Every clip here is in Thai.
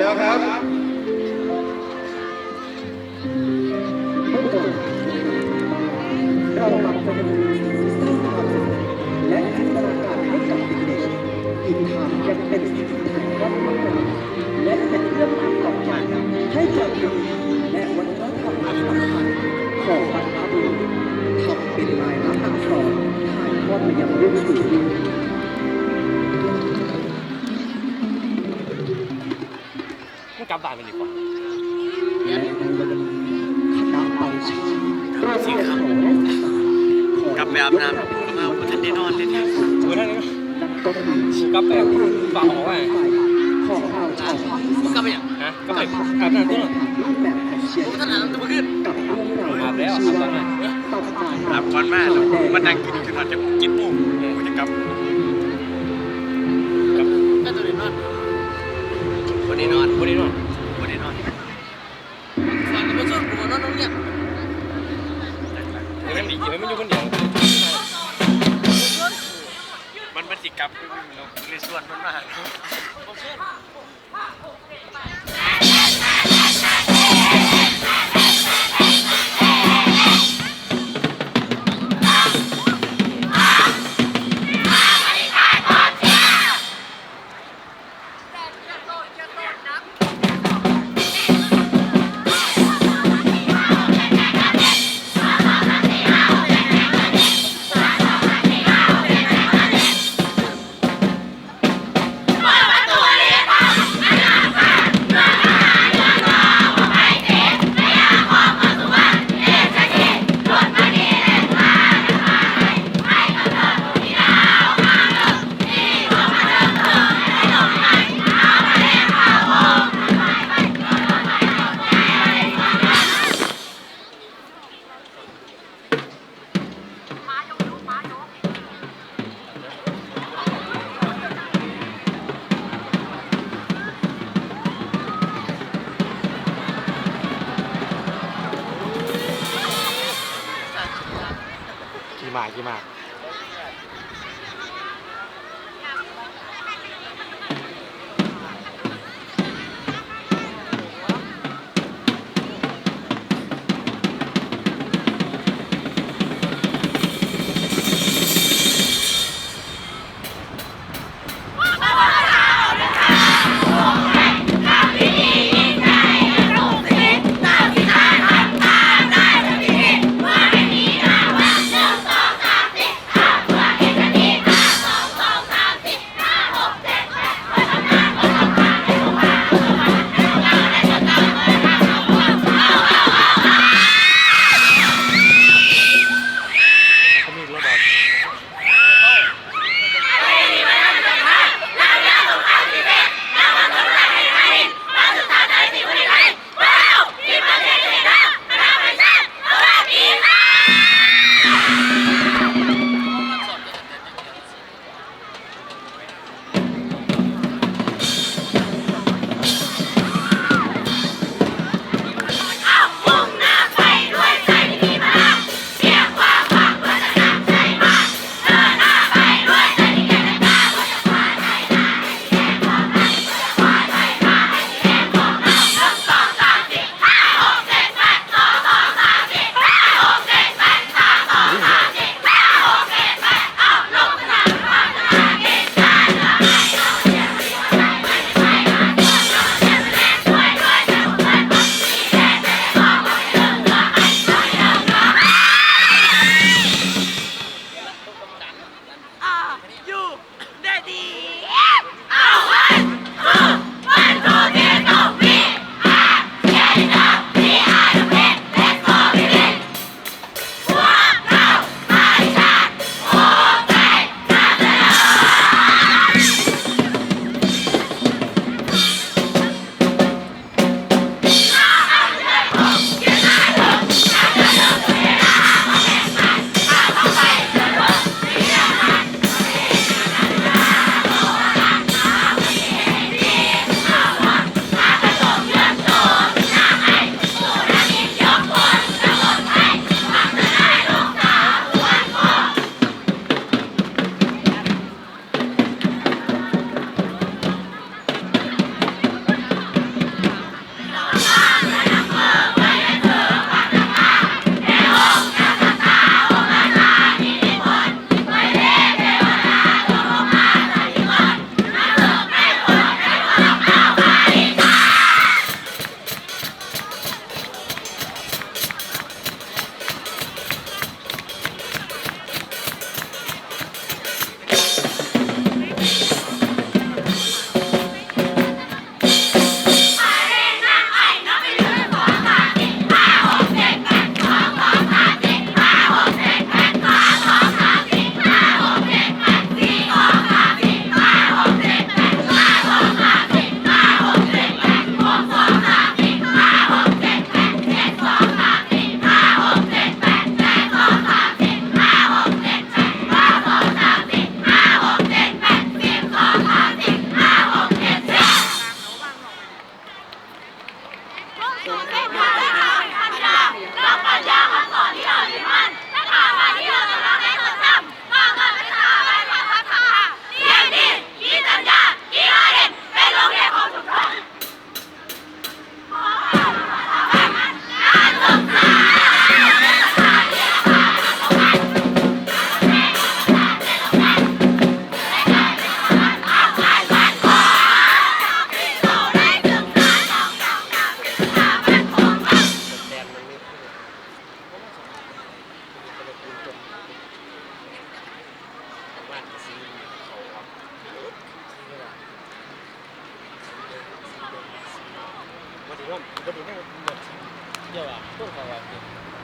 แล้วครับ มันกลับบ้านไปดีกว่าและในวันนี้คณะไปชาเราจะขารขอกลับไปอาบน้ำมาบ่ทันได้นอนเลยเนี่ยเออท่านนี้นักต้นมือชีกลับไปฝากขอไว้ของเราชาวภาคอีสานกลับไปยังฮะกลับไปอาบน้ำตัวหน่อยรูปแบบของเชียร์ผมท่านอ่านตัวขึ้นกับเรื่อาวอาบแล้วชื่ออาบว่าแล้วไงตำนานอาบก่อนมาแล้วมานั่งกินจนว่าจะกินหมูกูจะกลับกลับก็ตัวนี้นอนวันนี้นอนวันนี้นอนวันนี้นอนฟังกับส่วนกูนอนตรงเนี้ย เดี๋ ยวมันดีเดี๋ยมันอยู่คนเดียวมันมันติดกลับเลยส่วนมันมาขี่มา มาก 你看你这里面有什么问题要啊正常玩不了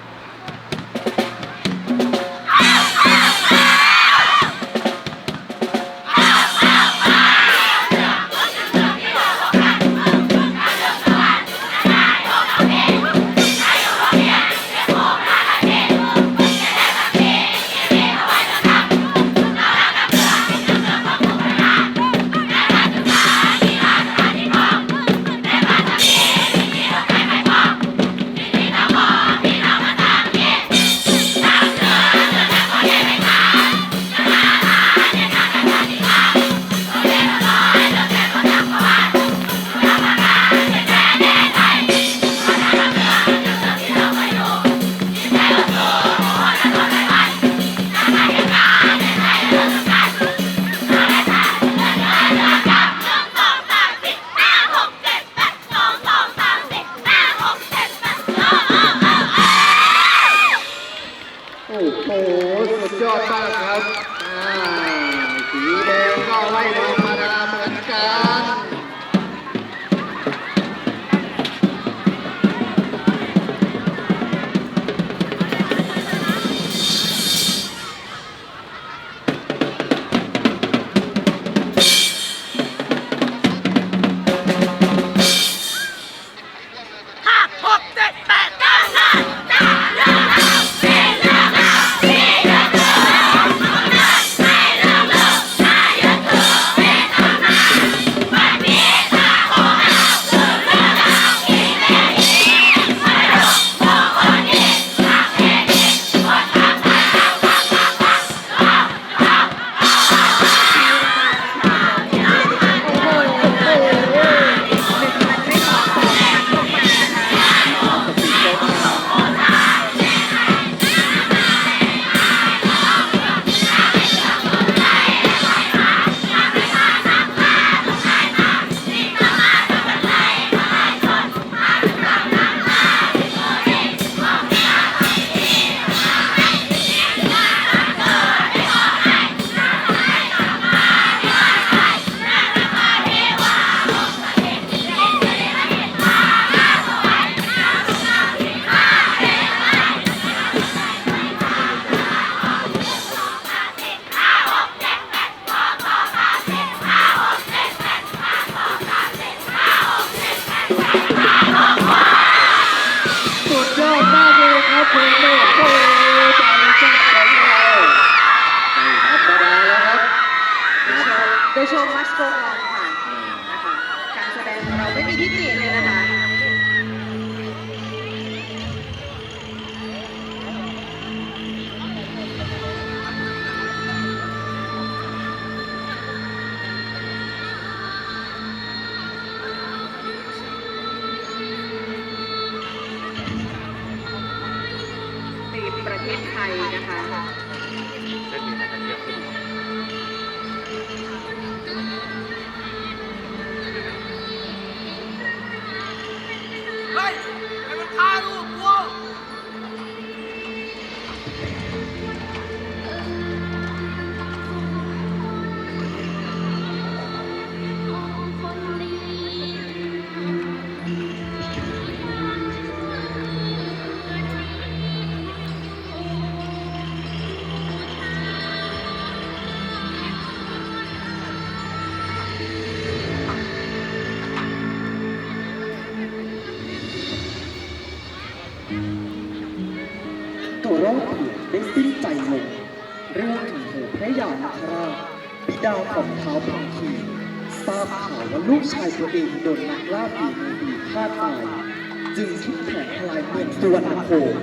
ไม่มีที่ติเลยนะคะ ดาวของเท้าพังคีทราบข่าวว่าลูกชายตัวเองโดนนักล่าปีมือดีฆ่าตาย จึงคิดแผนทลายเมืองสุวรรณภูมิ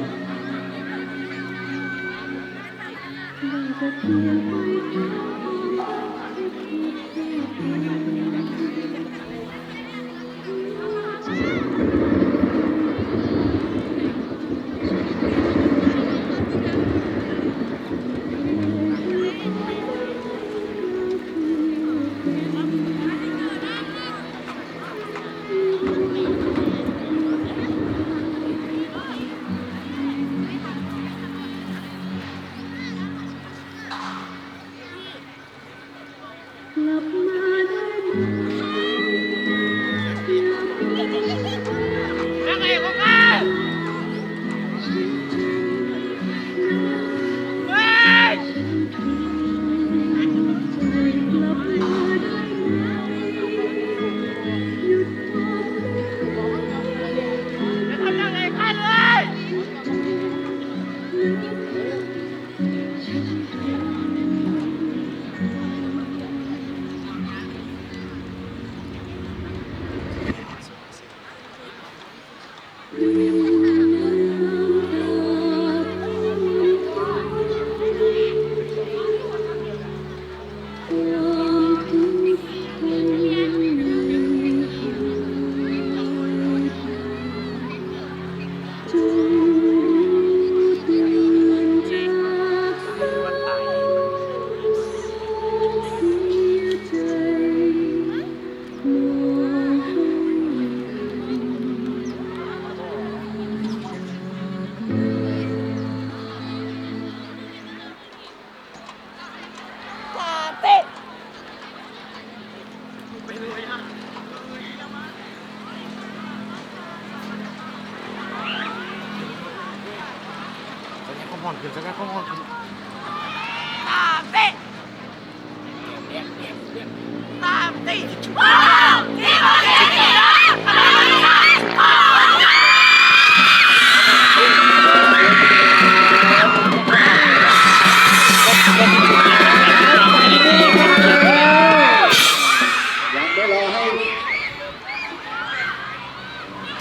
Amen. สามสี่สาเบ็ดว้าวที่มา